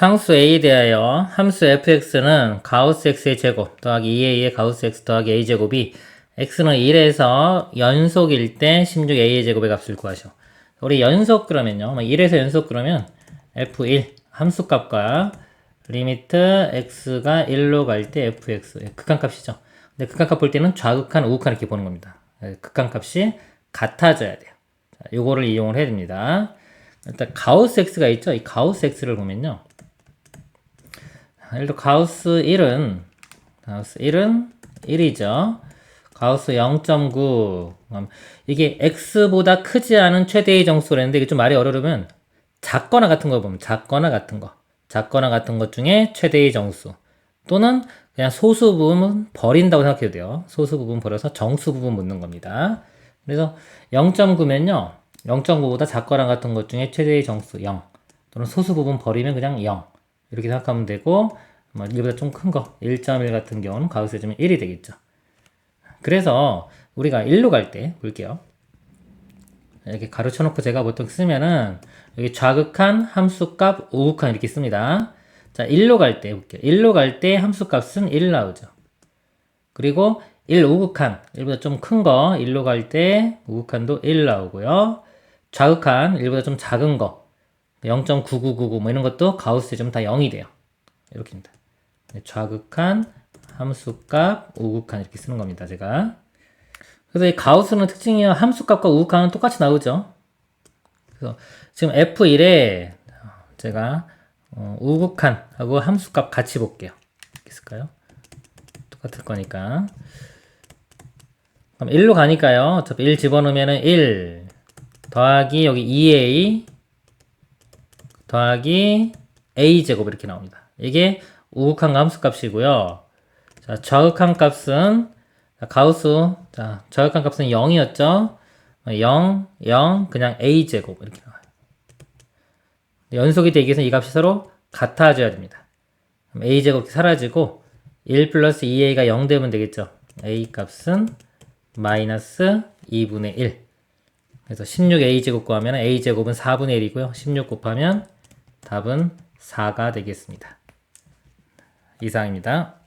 상수 a에 대하여 함수 fx는 가우스 x의 제곱 더하기 2a의 가우스 x 더하기 a 제곱이 x는 1에서 연속일 때 16a의 제곱의 값을 구하셔. 우리 연속 그러면요. 1에서 연속 그러면 f1 함수값과 리미트 x가 1로 갈 때 fx 예, 극한값이죠. 근데 극한값 볼 때는 좌극한, 우극한 이렇게 보는 겁니다. 예, 극한값이 같아져야 돼요. 자, 요거를 이용을 해야 됩니다. 일단 가우스 x가 있죠. 이 가우스 x를 보면요. 들어 가우스 1은 가우스 1은 1이죠. 가우스 0.9 이게 x보다 크지 않은 최대의 정수라는데 이게 좀 말이 어려우면 작거나 같은 거 보면 작거나 같은 거 작거나 같은 것 중에 최대의 정수 또는 그냥 소수 부분 버린다고 생각해도 돼요. 소수 부분 버려서 정수 부분 묻는 겁니다. 그래서 0.9면요. 0.9보다 작거나 같은 것 중에 최대의 정수 0 또는 소수 부분 버리면 그냥 0 이렇게 생각하면 되고 뭐 1보다 좀 큰 거 1.1 같은 경우는 가우스 해주면 1이 되겠죠. 그래서 우리가 1로 갈 때 볼게요. 이렇게 가르쳐 놓고 제가 보통 쓰면은 여기 좌극한 함수값 우극한 이렇게 씁니다. 자, 1로 갈 때 볼게요. 1로 갈 때 함수값은 1 나오죠. 그리고 1 우극한 1보다 좀 큰 거 1로 갈 때 우극한도 1 나오고요. 좌극한 1보다 좀 작은 거 0.9999 뭐 이런 것도 가우스 좀 다 0이 돼요. 이렇게입니다. 네, 좌극한 함수값 우극한 이렇게 쓰는 겁니다. 제가 그래서 이 가우스는 특징이요. 함수값과 우극한은 똑같이 나오죠. 그래서 지금 F1에 제가 어, 우극한하고 함수값 같이 볼게요. 이렇게 쓸까요? 똑같을 거니까. 그럼 1로 가니까요. 어차피 1 집어넣으면은 1 더하기 여기 2a 더하기 a 제곱 이렇게 나옵니다. 이게 우극한 함수값이고요. 자, 좌극한 값은 자, 가우스 자, 좌극한 값은 0이었죠. 0, 0, 그냥 a 제곱 이렇게 나와요. 연속이 되기 위해서 이 값이 서로 같아져야 됩니다. a 제곱이 사라지고 1 플러스 2a가 0 되면 되겠죠. a 값은 마이너스 2분의 1. 그래서 16a 제곱 구하면 a 제곱은 4분의 1이고요. 16 곱하면 답은 4가 되겠습니다. 이상입니다.